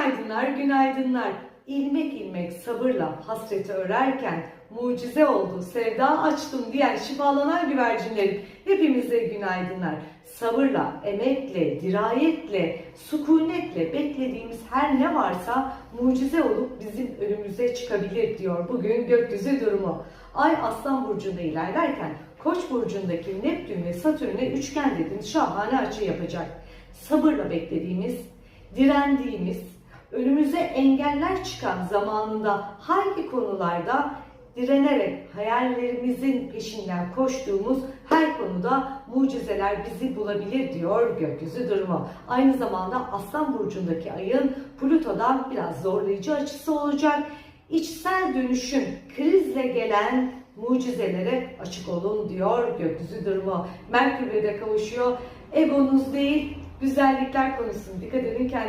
Günaydınlar, günaydınlar. İlmek ilmek sabırla hasreti örerken mucize oldu, sevda açtım diyen şifalanan güvercinlerim. Hepimize günaydınlar. Sabırla, emekle, dirayetle, sükunetle beklediğimiz her ne varsa mucize olup bizim önümüze çıkabilir diyor bugün gökyüzü durumu. Ay Aslan Burcu'nda ilerlerken Koç burcundaki Neptün ve Satürn'e üçgen dediğimiz şahane açı yapacak. Sabırla beklediğimiz, direndiğimiz, önümüze engeller çıkan zamanında hangi konularda direnerek hayallerimizin peşinden koştuğumuz her konuda mucizeler bizi bulabilir diyor gökyüzü durumu. Aynı zamanda Aslan Burcu'ndaki ayın Plüto'dan biraz zorlayıcı açısı olacak. İçsel dönüşüm, krizle gelen mucizelere açık olun diyor gökyüzü durumu. Merkür'le de kavuşuyor. Egonuz değil, güzellikler konuşsun. Dikkat edin kendinize.